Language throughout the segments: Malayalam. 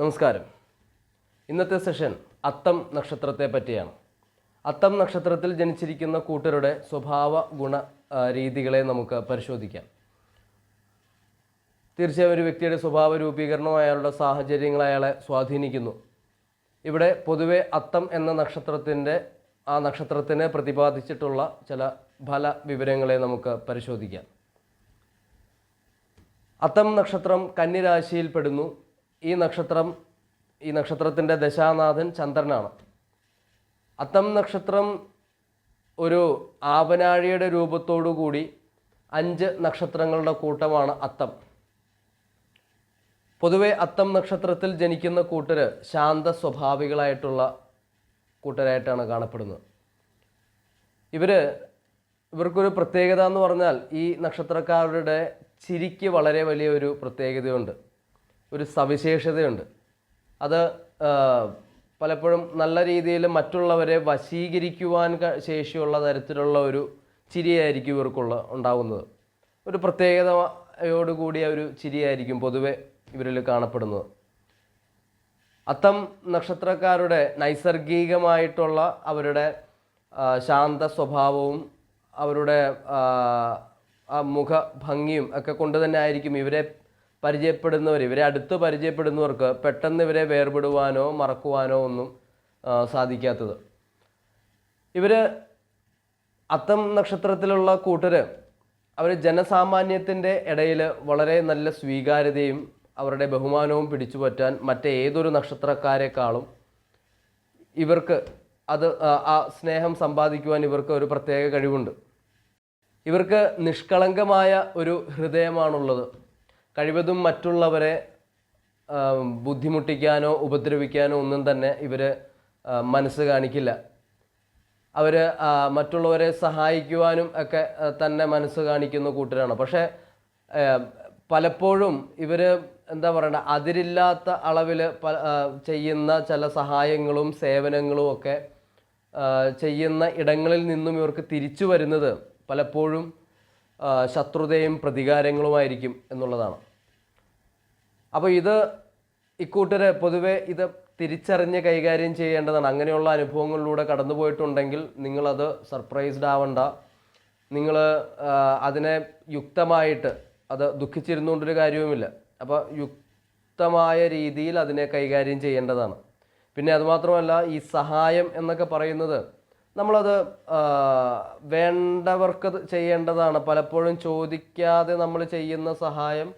നമസ്കാരം. ഇന്നത്തെ സെഷൻ അത്തം നക്ഷത്രത്തെ പറ്റിയാണ്. അത്തം നക്ഷത്രത്തിൽ ജനിച്ചിരിക്കുന്ന കൂട്ടരുടെ സ്വഭാവ ഗുണ രീതികളെ നമുക്ക് പരിശോധിക്കാം. തീർച്ചയായും ഒരു വ്യക്തിയുടെ സ്വഭാവ രൂപീകരണം അയാളുടെ സാഹചര്യങ്ങൾ അയാളെ സ്വാധീനിക്കുന്നു. ഇവിടെ പൊതുവെ അത്തം എന്ന നക്ഷത്രത്തിന്റെ ആ നക്ഷത്രത്തിനെ പ്രതിപാദിച്ചിട്ടുള്ള ചില ഫല വിവരങ്ങളെ നമുക്ക് പരിശോധിക്കാം. അത്തം നക്ഷത്രം കന്നിരാശിയിൽ പെടുന്നു. ഈ നക്ഷത്രം ഈ നക്ഷത്രത്തിന്റെ ദശാനാഥൻ ചന്ദ്രനാണ്. അത്തം നക്ഷത്രം ഒരു ആവനാഴിയുടെ രൂപത്തോടു കൂടി അഞ്ച് നക്ഷത്രങ്ങളുടെ കൂട്ടമാണ് അത്തം. പൊതുവെ അത്തം നക്ഷത്രത്തിൽ ജനിക്കുന്ന കൂട്ടർ ശാന്ത സ്വഭാവികളായിട്ടുള്ള കൂട്ടരായിട്ടാണ് കാണപ്പെടുന്നത്. ഇവർ ഇവർക്കൊരു പ്രത്യേകത എന്ന് പറഞ്ഞാൽ ഈ നക്ഷത്രക്കാരുടെ ചിരിക്ക് വളരെ വലിയൊരു പ്രത്യേകതയുണ്ട്. ഒരു സവിശേഷതയുണ്ട്. അത് പലപ്പോഴും നല്ല രീതിയിൽ മറ്റുള്ളവരെ വശീകരിക്കുവാൻ ശേഷിയുള്ള തരത്തിലുള്ള ഒരു ചിരിയായിരിക്കും ഇവർക്കുള്ള ഉണ്ടാകുന്നത് ഒരു പ്രത്യേകതയോടുകൂടിയ ഒരു ചിരിയായിരിക്കും പൊതുവെ ഇവരിൽ കാണപ്പെടുന്നത്. അത്തം നക്ഷത്രക്കാരുടെ നൈസർഗികമായിട്ടുള്ള അവരുടെ ശാന്ത സ്വഭാവവും അവരുടെ മുഖ ഭംഗിയും ഒക്കെ കൊണ്ട് തന്നെ ആയിരിക്കും ഇവരെ പരിചയപ്പെടുന്നവർ ഇവരെ അടുത്ത് പരിചയപ്പെടുന്നവർക്ക് പെട്ടെന്ന് ഇവരെ വേർപെടുവാനോ മറക്കുവാനോ ഒന്നും സാധിക്കാത്തത്. ഇവർ അത്തം നക്ഷത്രത്തിലുള്ള കൂട്ടർ അവർ ജനസാമാന്യത്തിന്റെ ഇടയിൽ വളരെ നല്ല സ്വീകാര്യതയും അവരുടെ ബഹുമാനവും പിടിച്ചു പറ്റാൻ മറ്റേതൊരു നക്ഷത്രക്കാരെക്കാളും ഇവർക്ക് അത് ആ സ്നേഹം സമ്പാദിക്കുവാൻ ഇവർക്ക് ഒരു പ്രത്യേക കഴിവുണ്ട്. ഇവർക്ക് നിഷ്കളങ്കമായ ഒരു ഹൃദയമാണുള്ളത്. കഴിവതും മറ്റുള്ളവരെ ബുദ്ധിമുട്ടിക്കാനോ ഉപദ്രവിക്കാനോ ഒന്നും തന്നെ ഇവർ മനസ്സ് കാണിക്കില്ല. അവർ മറ്റുള്ളവരെ സഹായിക്കുവാനും ഒക്കെ തന്നെ മനസ്സ് കാണിക്കുന്ന കൂട്ടരാണ്. പക്ഷേ പലപ്പോഴും ഇവർ എന്താ പറയണ്ട അതിരില്ലാത്ത അളവിൽ ചെയ്യുന്ന ചില സഹായങ്ങളും സേവനങ്ങളും ഒക്കെ ചെയ്യുന്ന ഇടങ്ങളിൽ നിന്നും ഇവർക്ക് തിരിച്ചു വരുന്നത് പലപ്പോഴും ശത്രുതയും പ്രതികാരങ്ങളുമായിരിക്കും എന്നുള്ളതാണ്. അപ്പോൾ ഇത് ഇക്കൂട്ടർ പൊതുവെ ഇത് തിരിച്ചറിഞ്ഞ് കൈകാര്യം ചെയ്യേണ്ടതാണ്. അങ്ങനെയുള്ള അനുഭവങ്ങളിലൂടെ കടന്നു പോയിട്ടുണ്ടെങ്കിൽ നിങ്ങളത് സർപ്രൈസ്ഡ് ആവണ്ട. നിങ്ങൾ അതിനെ യുക്തമായിട്ട് അത് ദുഃഖിച്ചിരുന്നുകൊണ്ടൊരു കാര്യവുമില്ല. അപ്പോൾ യുക്തമായ രീതിയിൽ അതിനെ കൈകാര്യം ചെയ്യേണ്ടതാണ്. പിന്നെ അതുമാത്രമല്ല ഈ സഹായം എന്നൊക്കെ പറയുന്നത് നമ്മളത് വേണ്ടവർക്ക് ചെയ്യേണ്ടതാണ്. പലപ്പോഴും ചോദിക്കാതെ നമ്മൾ ചെയ്യുന്ന സഹായം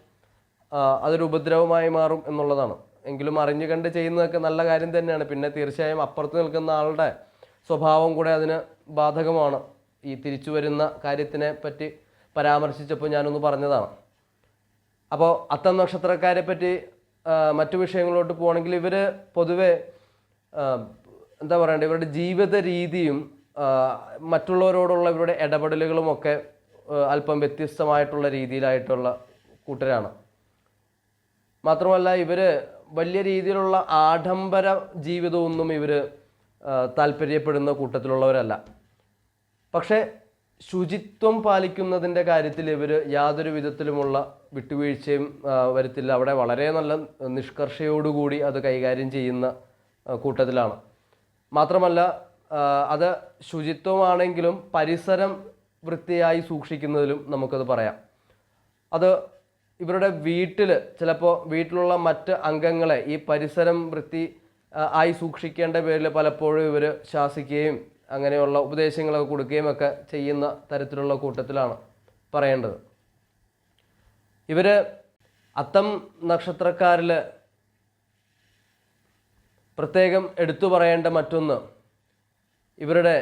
അതൊരു ഉപദ്രവമായി മാറും എന്നുള്ളതാണ്. എങ്കിലും അറിഞ്ഞു കണ്ട് ചെയ്യുന്നതൊക്കെ നല്ല കാര്യം തന്നെയാണ്. പിന്നെ തീർച്ചയായും അപ്പുറത്ത് നിൽക്കുന്ന ആളുടെ സ്വഭാവം കൂടെ അതിന് ബാധകമാണ്. ഈ തിരിച്ചു വരുന്ന കാര്യത്തിനെ പറ്റി പരാമർശിച്ചപ്പോൾ ഞാനൊന്ന് പറഞ്ഞതാണ്. അപ്പോൾ അത്തം നക്ഷത്രക്കാരെ പറ്റി മറ്റു വിഷയങ്ങളിലോട്ട് പോകണമെങ്കിൽ ഇവർ പൊതുവെ എന്താ പറയണ്ടേ ഇവരുടെ ജീവിത രീതിയും മറ്റുള്ളവരോടുള്ള ഇവരുടെ ഇടപെടലുകളും ഒക്കെ അല്പം വ്യത്യസ്തമായിട്ടുള്ള രീതിയിലായിട്ടുള്ള കൂട്ടരാണ്. മാത്രമല്ല ഇവർ വലിയ രീതിയിലുള്ള ആഡംബര ജീവിതമൊന്നും ഇവർ താല്പര്യപ്പെടുന്ന കൂട്ടത്തിലുള്ളവരല്ല. പക്ഷേ ശുചിത്വം പാലിക്കുന്നതിന്റെ കാര്യത്തിൽ ഇവർ യാതൊരു വിധത്തിലുമുള്ള വിട്ടുവീഴ്ചയും വരുത്തില്ല. അവിടെ വളരെ നല്ല നിഷ്കർഷയോടുകൂടി അത് കൈകാര്യം ചെയ്യുന്ന കൂട്ടത്തിലാണ്. മാത്രമല്ല അത് ശുചിത്വമാണെങ്കിലും പരിസരം വൃത്തിയായി സൂക്ഷിക്കുന്നതിലും നമുക്കത് പറയാം. അത് ഇവരുടെ വീട്ടിൽ ചിലപ്പോൾ വീട്ടിലുള്ള മറ്റ് അംഗങ്ങളെ ഈ പരിസരം വൃത്തി ആയി സൂക്ഷിക്കേണ്ട പേരിൽ പലപ്പോഴും ഇവർ ശാസിക്കുകയും അങ്ങനെയുള്ള ഉപദേശങ്ങളൊക്കെ കൊടുക്കുകയും ഒക്കെ ചെയ്യുന്ന തരത്തിലുള്ള കൂട്ടത്തിലാണ് പറയേണ്ടത്. ഇവർ അത്തം നക്ഷത്രക്കാരിൽ പ്രത്യേകം എടുത്തു പറയേണ്ട മറ്റൊന്ന് ഇവരുടെ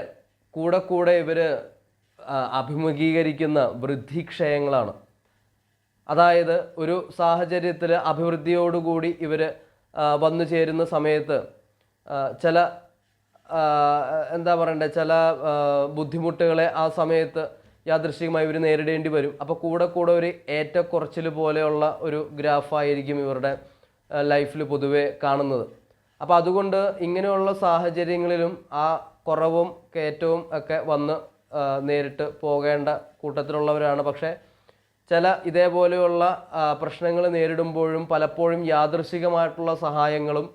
കൂടെ കൂടെ ഇവർ അഭിമുഖീകരിക്കുന്ന വൃദ്ധിക്ഷയങ്ങളാണ്. അതായത് ഒരു സാഹചര്യത്തിൽ അഭിവൃദ്ധിയോടുകൂടി ഇവർ വന്നു ചേരുന്ന സമയത്ത് ചില എന്താ പറയണ്ടേ ചില ബുദ്ധിമുട്ടുകളെ ആ സമയത്ത് യാദൃശ്ചികമായി ഇവർ നേരിടേണ്ടി വരും. അപ്പോൾ കൂടെ കൂടെ ഒരു ഏറ്റക്കുറച്ചിൽ പോലെയുള്ള ഒരു ഗ്രാഫായിരിക്കും ഇവരുടെ ലൈഫിൽ പൊതുവെ കാണുന്നത്. അപ്പോൾ അതുകൊണ്ട് ഇങ്ങനെയുള്ള സാഹചര്യങ്ങളിലും ആ കുറവും കയറ്റവും ഒക്കെ വന്ന് നേരിട്ട് പോകേണ്ട കൂട്ടത്തിലുള്ളവരാണ്. പക്ഷേ ചില ഇതേപോലെയുള്ള പ്രശ്നങ്ങൾ നേരിടുമ്പോഴും പലപ്പോഴും യാദൃശികമായിട്ടുള്ള സഹായങ്ങളും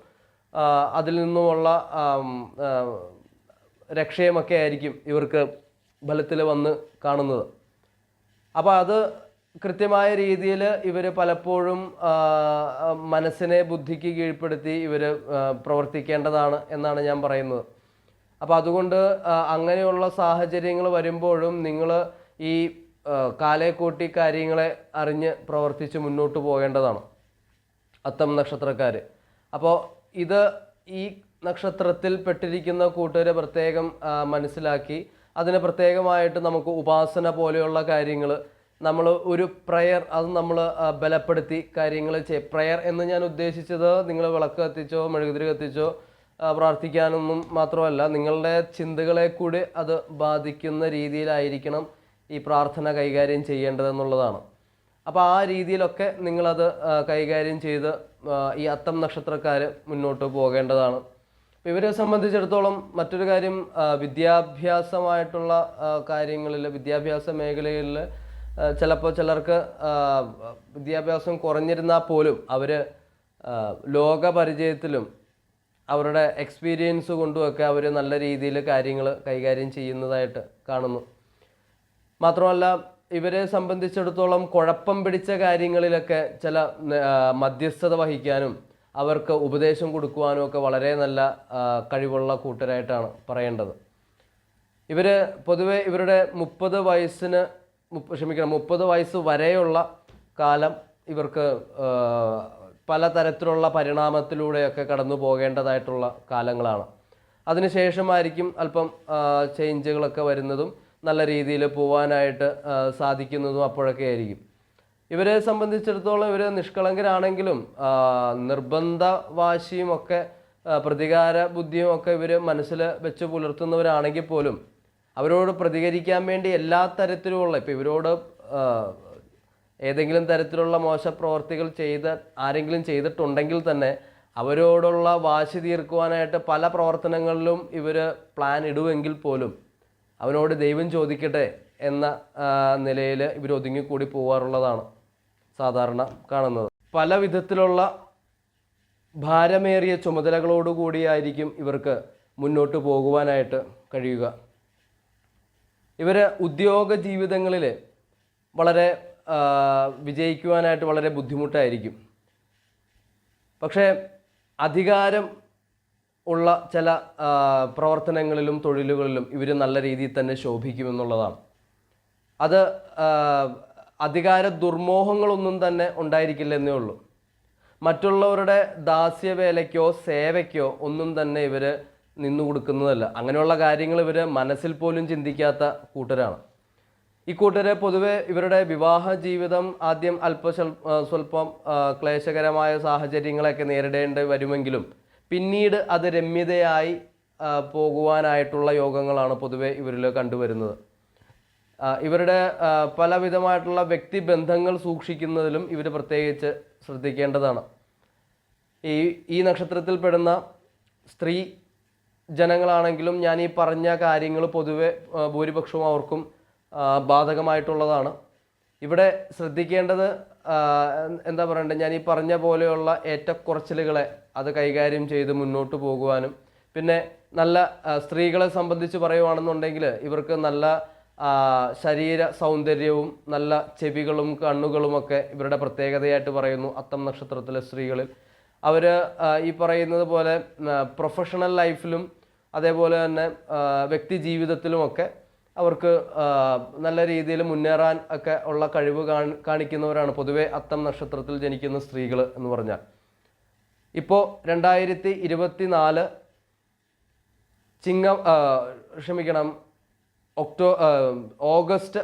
അതിൽ നിന്നുമുള്ള രക്ഷയുമൊക്കെ ആയിരിക്കും ഇവർക്ക് ഫലത്തിൽ വന്ന് കാണുന്നത്. അപ്പോൾ അത് കൃത്യമായ രീതിയിൽ ഇവർ പലപ്പോഴും മനസ്സിനെ ബുദ്ധിക്ക് കീഴ്പ്പെടുത്തി ഇവർ പ്രവർത്തിക്കേണ്ടതാണ് എന്നാണ് ഞാൻ പറയുന്നത്. അപ്പോൾ അതുകൊണ്ട് അങ്ങനെയുള്ള സാഹചര്യങ്ങൾ വരുമ്പോഴും നിങ്ങൾ ഈ കാലേ കൂട്ടി കാര്യങ്ങളെ അറിഞ്ഞ് പ്രവർത്തിച്ച് മുന്നോട്ട് പോകേണ്ടതാണ് അത്തം നക്ഷത്രക്കാർ അപ്പോൾ ഇത് ഈ നക്ഷത്രത്തിൽ പെട്ടിരിക്കുന്ന കൂട്ടുകാരെ പ്രത്യേകം മനസ്സിലാക്കി. അതിന് പ്രത്യേകമായിട്ട് നമുക്ക് ഉപാസന പോലെയുള്ള കാര്യങ്ങൾ നമ്മൾ ഒരു പ്രയർ അത് നമ്മൾ ബലപ്പെടുത്തി കാര്യങ്ങൾ ചെയ് പ്രയർ എന്ന് ഞാൻ ഉദ്ദേശിച്ചത് നിങ്ങൾ വിളക്ക് കത്തിച്ചോ മെഴുകുതിരി കത്തിച്ചോ പ്രാർത്ഥിക്കാനൊന്നും മാത്രമല്ല നിങ്ങളുടെ ചിന്തകളെ കൂടി അത് ബാധിക്കുന്ന രീതിയിലായിരിക്കണം. ഈ പ്രാർത്ഥന കൈകാര്യം ചെയ്യേണ്ടതെന്നുള്ളതാണ്. അപ്പോൾ ആ രീതിയിലൊക്കെ നിങ്ങളത് കൈകാര്യം ചെയ്ത് ഈ അത്തം നക്ഷത്രക്കാർ മുന്നോട്ട് പോകേണ്ടതാണ്. ഇവരെ സംബന്ധിച്ചിടത്തോളം മറ്റൊരു കാര്യം വിദ്യാഭ്യാസമായിട്ടുള്ള കാര്യങ്ങളിൽ വിദ്യാഭ്യാസ മേഖലയിൽ ചിലപ്പോൾ ചിലർക്ക് വിദ്യാഭ്യാസം കുറഞ്ഞിരുന്നാൽ പോലും അവർ ലോകപരിചയത്തിലും അവരുടെ എക്സ്പീരിയൻസ് കൊണ്ടുമൊക്കെ അവർ നല്ല രീതിയിൽ കാര്യങ്ങൾ കൈകാര്യം ചെയ്യുന്നതായിട്ട് കാണുന്നു. മാത്രമല്ല ഇവരെ സംബന്ധിച്ചിടത്തോളം കുഴപ്പം പിടിച്ച കാര്യങ്ങളിലൊക്കെ ചില മധ്യസ്ഥത വഹിക്കാനും അവർക്ക് ഉപദേശം കൊടുക്കുവാനും ഒക്കെ വളരെ നല്ല കഴിവുള്ള കൂട്ടരായിട്ടാണ് പറയേണ്ടത്. ഇവർ പൊതുവെ ഇവരുടെ മുപ്പത് വയസ്സിന് ക്ഷമിക്കണം മുപ്പത് വയസ്സ് വരെയുള്ള കാലം ഇവർക്ക് പലതരത്തിലുള്ള പരിണാമത്തിലൂടെയൊക്കെ കടന്നു പോകേണ്ടതായിട്ടുള്ള കാലങ്ങളാണ്. അതിനുശേഷമായിരിക്കും അല്പം ചേഞ്ചുകളൊക്കെ വരുന്നതും നല്ല രീതിയിൽ പോവാനായിട്ട് സാധിക്കുന്നതും അപ്പോഴൊക്കെ ആയിരിക്കും. ഇവരെ സംബന്ധിച്ചിടത്തോളം ഇവർ നിഷ്കളങ്കരാണെങ്കിലും നിർബന്ധ വാശിയും ഒക്കെ പ്രതികാര ബുദ്ധിയും ഒക്കെ ഇവർ മനസ്സിൽ വെച്ച് പുലർത്തുന്നവരാണെങ്കിൽ പോലും അവരോട് പ്രതികരിക്കാൻ വേണ്ടി എല്ലാ തരത്തിലുമുള്ള ഇപ്പം ഇവരോട് ഏതെങ്കിലും തരത്തിലുള്ള മോശ പ്രവർത്തികൾ ചെയ്ത് ആരെങ്കിലും ചെയ്തിട്ടുണ്ടെങ്കിൽ തന്നെ അവരോടുള്ള വാശി തീർക്കുവാനായിട്ട് പല പ്രവർത്തനങ്ങളിലും ഇവർ പ്ലാൻ ഇടുമെങ്കിൽ പോലും അവനോട് ദൈവം ചോദിക്കട്ടെ എന്ന നിലയിൽ ഇവർ ഒതുങ്ങിക്കൂടി പോവാറുള്ളതാണ് സാധാരണ കാണുന്നത്. പല വിധത്തിലുള്ള ഭാരമേറിയ ചുമതലകളോടുകൂടിയായിരിക്കും ഇവർക്ക് മുന്നോട്ട് പോകുവാനായിട്ട് കഴിയുക. ഇവർ ഉദ്യോഗ ജീവിതങ്ങളിൽ വളരെ വിജയിക്കുവാനായിട്ട് വളരെ ബുദ്ധിമുട്ടായിരിക്കും. പക്ഷേ അധികാരം ഉള്ള ചില പ്രവർത്തനങ്ങളിലും തൊഴിലുകളിലും ഇവർ നല്ല രീതിയിൽ തന്നെ ശോഭിക്കുമെന്നുള്ളതാണ്. അത് അധികാര ദുർമോഹങ്ങളൊന്നും തന്നെ ഉണ്ടായിരിക്കില്ലെന്നേ ഉള്ളൂ. മറ്റുള്ളവരുടെ ദാസ്യവേലയ്ക്കോ സേവയ്ക്കോ ഒന്നും തന്നെ ഇവർ നിന്നു കൊടുക്കുന്നതല്ല അങ്ങനെയുള്ള കാര്യങ്ങൾ ഇവർ മനസ്സിൽ പോലും ചിന്തിക്കാത്ത കൂട്ടരാണ്. ഈ കൂട്ടരെ പൊതുവെ ഇവരുടെ വിവാഹ ജീവിതം ആദ്യം അല്പ സ്വല്പം ക്ലേശകരമായ സാഹചര്യങ്ങളൊക്കെ നേരിടേണ്ടി വരുമെങ്കിലും പിന്നീട് അത് രമ്യതയായി പോകുവാനായിട്ടുള്ള യോഗങ്ങളാണ് പൊതുവെ ഇവരിൽ കണ്ടുവരുന്നത്. ഇവരുടെ പലവിധമായിട്ടുള്ള വ്യക്തിബന്ധങ്ങൾ സൂക്ഷിക്കുന്നതിലും ഇവർ പ്രത്യേകിച്ച് ശ്രദ്ധിക്കേണ്ടതാണ്. ഈ ഈ നക്ഷത്രത്തിൽ പെടുന്ന സ്ത്രീ ജനങ്ങളാണെങ്കിലും ഞാൻ ഈ പറഞ്ഞ കാര്യങ്ങൾ പൊതുവെ ഭൂരിപക്ഷവും അവർക്കും ബാധകമായിട്ടുള്ളതാണ്. ഇവിടെ ശ്രദ്ധിക്കേണ്ടത് എന്താ പറയണ്ടത് ഞാൻ ഈ പറഞ്ഞ പോലെയുള്ള ഏറ്റക്കുറച്ചിലുകളെ അത് കൈകാര്യം ചെയ്ത് മുന്നോട്ട് പോകുവാനും പിന്നെ നല്ല സ്ത്രീകളെ സംബന്ധിച്ച് പറയുവാണെന്നുണ്ടെങ്കിൽ ഇവർക്ക് നല്ല ശരീര സൗന്ദര്യവും നല്ല ചെവികളും കണ്ണുകളുമൊക്കെ ഇവരുടെ പ്രത്യേകതയായിട്ട് പറയുന്നു അത്തം നക്ഷത്രത്തിലെ സ്ത്രീകളിൽ. അവർ ഈ പറയുന്നത് പോലെ പ്രൊഫഷണൽ ലൈഫിലും അതേപോലെ തന്നെ വ്യക്തി ജീവിതത്തിലുമൊക്കെ അവർക്ക് നല്ല രീതിയിൽ മുന്നേറാൻ ഒക്കെ ഉള്ള കഴിവ് കാണിക്കുന്നവരാണ്. പൊതുവെ അത്തം നക്ഷത്രത്തിൽ ജനിക്കുന്ന സ്ത്രീകൾ എന്ന് പറഞ്ഞാൽ. ഇപ്പോൾ രണ്ടായിരത്തി ഇരുപത്തി നാല് ചിങ്ങം ക്ഷമിക്കണം ഒക്ടോ ഓഗസ്റ്റ്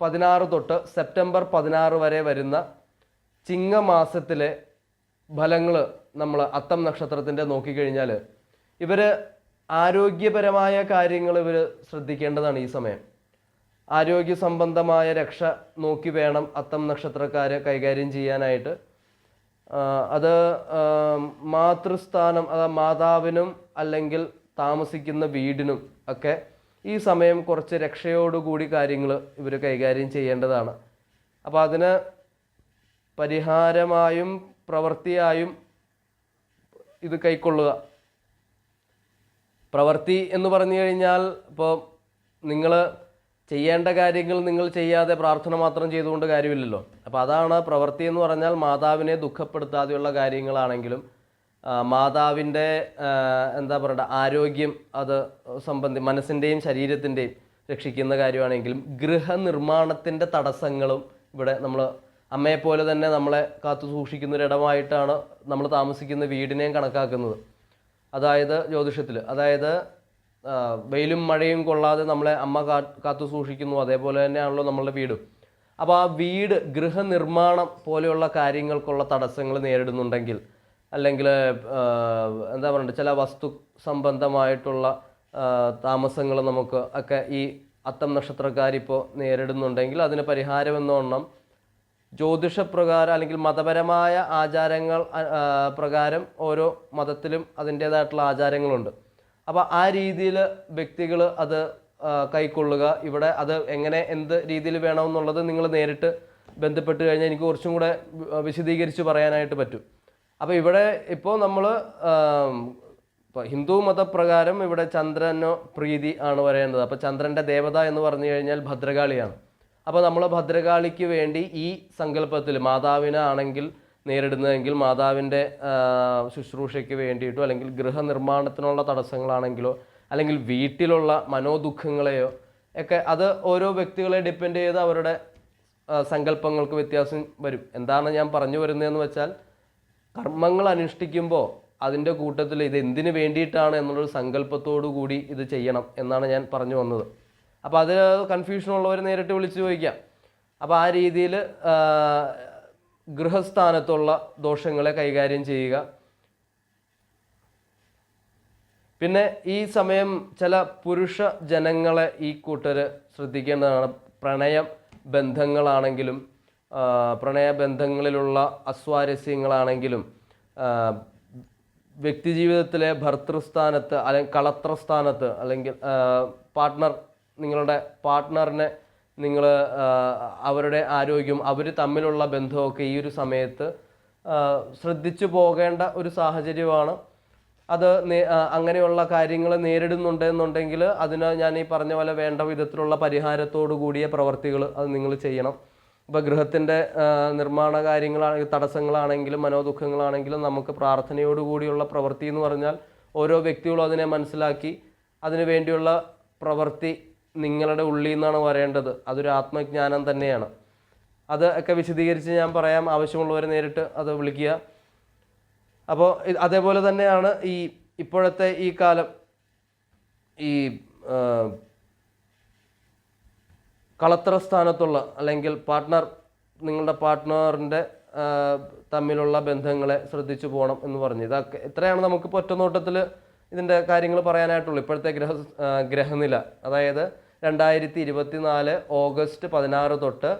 പതിനാറ് തൊട്ട് സെപ്റ്റംബർ പതിനാറ് വരെ വരുന്ന ചിങ്ങമാസത്തിലെ ഫലങ്ങൾ നമ്മൾ അത്തം നക്ഷത്രത്തിന്റെ നോക്കിക്കഴിഞ്ഞാൽ ഇവർ ആരോഗ്യപരമായ കാര്യങ്ങൾ ഇവർ ശ്രദ്ധിക്കേണ്ടതാണ് ഈ സമയം. ആരോഗ്യ സംബന്ധമായ രക്ഷ നോക്കി വേണം അത്തം നക്ഷത്രക്കാരെ കൈകാര്യം ചെയ്യാനായിട്ട്. അത് മാതൃസ്ഥാനം അത് മാതാവിനും അല്ലെങ്കിൽ താമസിക്കുന്ന വീടിനും ഒക്കെ ഈ സമയം കുറച്ച് രക്ഷയോടുകൂടി കാര്യങ്ങൾ ഇവർ കൈകാര്യം ചെയ്യേണ്ടതാണ്. അപ്പോൾ അതിന് പരിഹാരമായും പ്രവൃത്തിയായും ഇത് കൈക്കൊള്ളുക. പ്രവൃത്തി എന്ന് പറഞ്ഞു കഴിഞ്ഞാൽ ഇപ്പോൾ നിങ്ങൾ ചെയ്യേണ്ട കാര്യങ്ങൾ നിങ്ങൾ ചെയ്യാതെ പ്രാർത്ഥന മാത്രം ചെയ്തുകൊണ്ട് കാര്യമില്ലല്ലോ. അപ്പോൾ അതാണ് പ്രവൃത്തി എന്ന് പറഞ്ഞാൽ മാതാവിനെ ദുഃഖപ്പെടുത്താതെയുള്ള കാര്യങ്ങളാണെങ്കിലും മാതാവിന്റെ എന്താ പറയണ്ട ആരോഗ്യം അത് സംബന്ധി മനസ്സിന്റെയും ശരീരത്തിന്റെയും രക്ഷിക്കുന്ന കാര്യമാണെങ്കിലും ഗൃഹനിർമ്മാണത്തിന്റെ തടസ്സങ്ങളും ഇവിടെ നമ്മൾ അമ്മയെപ്പോലെ തന്നെ നമ്മളെ കാത്തു സൂക്ഷിക്കുന്ന ഒരിടമായിട്ടാണ് നമ്മൾ താമസിക്കുന്ന വീടിനെയും കണക്കാക്കുന്നത്. അതായത് ജ്യോതിഷത്തിൽ അതായത് വെയിലും മഴയും കൊള്ളാതെ നമ്മളെ അമ്മ കാത്തു സൂക്ഷിക്കുന്നു അതേപോലെ തന്നെയാണല്ലോ നമ്മളുടെ വീടും. അപ്പോൾ ആ വീട് ഗൃഹനിർമ്മാണം പോലെയുള്ള കാര്യങ്ങൾക്കുള്ള തടസ്സങ്ങൾ നേരിടുന്നുണ്ടെങ്കിൽ അല്ലെങ്കിൽ എന്താ പറയുക ചില വസ്തു സംബന്ധമായിട്ടുള്ള താമസങ്ങൾ നമുക്ക് ഒക്കെ ഈ അത്തം നക്ഷത്രക്കാരിപ്പോൾ നേരിടുന്നുണ്ടെങ്കിൽ അതിന് പരിഹാരം എന്നോണം ജ്യോതിഷപ്രകാരം അല്ലെങ്കിൽ മതപരമായ ആചാരങ്ങൾ പ്രകാരം ഓരോ മതത്തിലും അതിന്റേതായിട്ടുള്ള ആചാരങ്ങളുണ്ട്. അപ്പോൾ ആ രീതിയിൽ വ്യക്തികൾ അത് കൈക്കൊള്ളുക ഇവിടെ അത് എങ്ങനെ എന്ത് രീതിയിൽ വേണമെന്നുള്ളത് നിങ്ങൾ നേരിട്ട് ബന്ധപ്പെട്ട് കഴിഞ്ഞാൽ എനിക്ക് കുറച്ചും കൂടെ വിശദീകരിച്ച് പറയാനായിട്ട് പറ്റും. അപ്പോൾ ഇവിടെ ഇപ്പോൾ നമ്മൾ ഇപ്പോൾ ഹിന്ദു മതപ്രകാരം ഇവിടെ ചന്ദ്രനോ പ്രീതി ആണ് പറയേണ്ടത് അപ്പോൾ ചന്ദ്രന്റെ ദേവത എന്ന് പറഞ്ഞു കഴിഞ്ഞാൽ ഭദ്രകാളിയാണ്. അപ്പോൾ നമ്മൾ ഭദ്രകാളിക്ക് വേണ്ടി ഈ സങ്കല്പത്തിൽ മാതാവിനാണെങ്കിൽ നേരിടുന്നതെങ്കിൽ മാതാവിന്റെ ശുശ്രൂഷയ്ക്ക് വേണ്ടിയിട്ടോ അല്ലെങ്കിൽ ഗൃഹനിർമ്മാണത്തിനുള്ള തടസ്സങ്ങളാണെങ്കിലോ അല്ലെങ്കിൽ വീട്ടിലുള്ള മനോദുഃഖങ്ങളെയോ ഒക്കെ അത് ഓരോ വ്യക്തികളെ ഡിപ്പെൻഡ് ചെയ്ത് അവരുടെ സങ്കല്പങ്ങൾക്ക് വ്യത്യാസം വരും. എന്താണ് ഞാൻ പറഞ്ഞു വരുന്നതെന്ന് വെച്ചാൽ കർമ്മങ്ങൾ അനുഷ്ഠിക്കുമ്പോൾ അതിന്റെ കൂട്ടത്തിൽ ഇത് എന്തിനു വേണ്ടിയിട്ടാണ് എന്നുള്ളൊരു സങ്കല്പത്തോടു കൂടി ഇത് ചെയ്യണം എന്നാണ് ഞാൻ പറഞ്ഞു വന്നത്. അപ്പോൾ അതിൽ കൺഫ്യൂഷൻ ഉള്ളവർ നേരിട്ട് വിളിച്ച് ചോദിക്കാം. അപ്പോൾ ആ രീതിയിൽ ഗൃഹസ്ഥാനത്തുള്ള ദോഷങ്ങളെ കൈകാര്യം ചെയ്യുക. പിന്നെ ഈ സമയം ചില പുരുഷ ജനങ്ങളെ ഈ കൂട്ടർ ശ്രദ്ധിക്കേണ്ടതാണ്. പ്രണയ ബന്ധങ്ങളാണെങ്കിലും പ്രണയ ബന്ധങ്ങളിലുള്ള അസ്വാരസ്യങ്ങളാണെങ്കിലും വ്യക്തിജീവിതത്തിലെ ഭർത്തൃസ്ഥാനത്ത് അല്ലെങ്കിൽ കളത്രസ്ഥാനത്ത് അല്ലെങ്കിൽ പാർട്ട്ണർ നിങ്ങളുടെ പാർട്ട്ണറിനെ നിങ്ങൾ അവരുടെ ആരോഗ്യം അവർ തമ്മിലുള്ള ബന്ധമൊക്കെ ഈ ഒരു സമയത്ത് ശ്രദ്ധിച്ചു പോകേണ്ട ഒരു സാഹചര്യമാണ്. അത് അങ്ങനെയുള്ള കാര്യങ്ങൾ നേരിടുന്നുണ്ട് എന്നുണ്ടെങ്കിൽ അതിന് ഞാൻ ഈ പറഞ്ഞ പോലെ വേണ്ട വിധത്തിലുള്ള പരിഹാരത്തോടു കൂടിയ പ്രവർത്തികൾ അത് നിങ്ങൾ ചെയ്യണം. ഇപ്പോൾ ഗൃഹത്തിന്റെ നിർമ്മാണ കാര്യങ്ങളാണെങ്കിൽ തടസ്സങ്ങളാണെങ്കിലും മനോദുഃഖങ്ങളാണെങ്കിലും നമുക്ക് പ്രാർത്ഥനയോടുകൂടിയുള്ള പ്രവൃത്തി എന്ന് പറഞ്ഞാൽ ഓരോ വ്യക്തികളും അതിനെ മനസ്സിലാക്കി അതിനു വേണ്ടിയുള്ള പ്രവൃത്തി നിങ്ങളുടെ ഉള്ളിൽ നിന്നാണ് വരേണ്ടത്. അതൊരു ആത്മജ്ഞാനം തന്നെയാണ്. അത് ഒക്കെ വിശദീകരിച്ച് ഞാൻ പറയാം. ആവശ്യമുള്ളവരെ നേരിട്ട് അത് വിളിക്കുക. അപ്പോൾ അതേപോലെ തന്നെയാണ് ഈ ഇപ്പോഴത്തെ ഈ കാലം. ഈ കളത്ര സ്ഥാനത്തുള്ള അല്ലെങ്കിൽ പാർട്ട്ണർ നിങ്ങളുടെ പാർട്ട്ണറിന്റെ തമ്മിലുള്ള ബന്ധങ്ങളെ ശ്രദ്ധിച്ചു പോകണം എന്ന് പറഞ്ഞു. ഇതൊക്കെ ഇത്രയാണ് നമുക്കിപ്പോൾ ഒറ്റനോട്ടത്തിൽ ഇതിന്റെ കാര്യങ്ങൾ പറയാനായിട്ടുള്ളൂ. ഇപ്പോഴത്തെ ഗ്രഹ ഗ്രഹനില. അതായത് രണ്ടായിരത്തി ഇരുപത്തി നാല് ഓഗസ്റ്റ് പതിനാറ് തൊട്ട്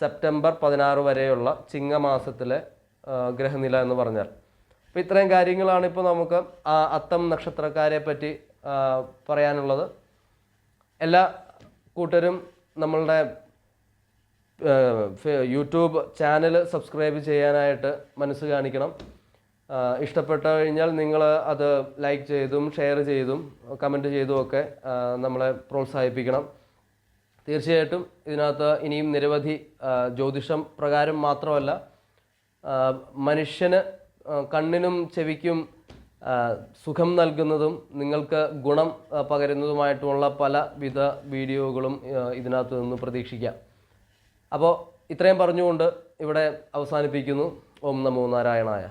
സെപ്റ്റംബർ പതിനാറ് വരെയുള്ള ചിങ്ങമാസത്തിലെ ഗ്രഹനില എന്ന് പറഞ്ഞാൽ. അപ്പോൾ ഇത്രയും കാര്യങ്ങളാണ് ഇപ്പോൾ നമുക്ക് അത്തം നക്ഷത്രക്കാരെ പറ്റി പറയാനുള്ളത്. എല്ലാ കൂട്ടരും നമ്മളുടെ യൂട്യൂബ് ചാനൽ സബ്സ്ക്രൈബ് ചെയ്യാനായിട്ട് മനസ്സ് കാണിക്കണം. ഇഷ്ടപ്പെട്ട കഴിഞ്ഞാൽ നിങ്ങൾ അത് ലൈക്ക് ചെയ്തും ഷെയർ ചെയ്തും കമന്റ് ചെയ്തും ഒക്കെ നമ്മളെ പ്രോത്സാഹിപ്പിക്കണം. തീർച്ചയായിട്ടും ഇതിനകത്ത് ഇനിയും നിരവധി ജ്യോതിഷം പ്രകാരം മാത്രമല്ല മനുഷ്യന് കണ്ണിനും ചെവിക്കും സുഖം നൽകുന്നതും നിങ്ങൾക്ക് ഗുണം പകരുന്നതുമായിട്ടുള്ള പല വിധ വീഡിയോകളും ഇതിനകത്ത് നിന്ന് പ്രതീക്ഷിക്കാം. അപ്പോൾ ഇത്രയും പറഞ്ഞുകൊണ്ട് ഇവിടെ അവസാനിപ്പിക്കുന്നു. ഓം നമോ നാരായണായ.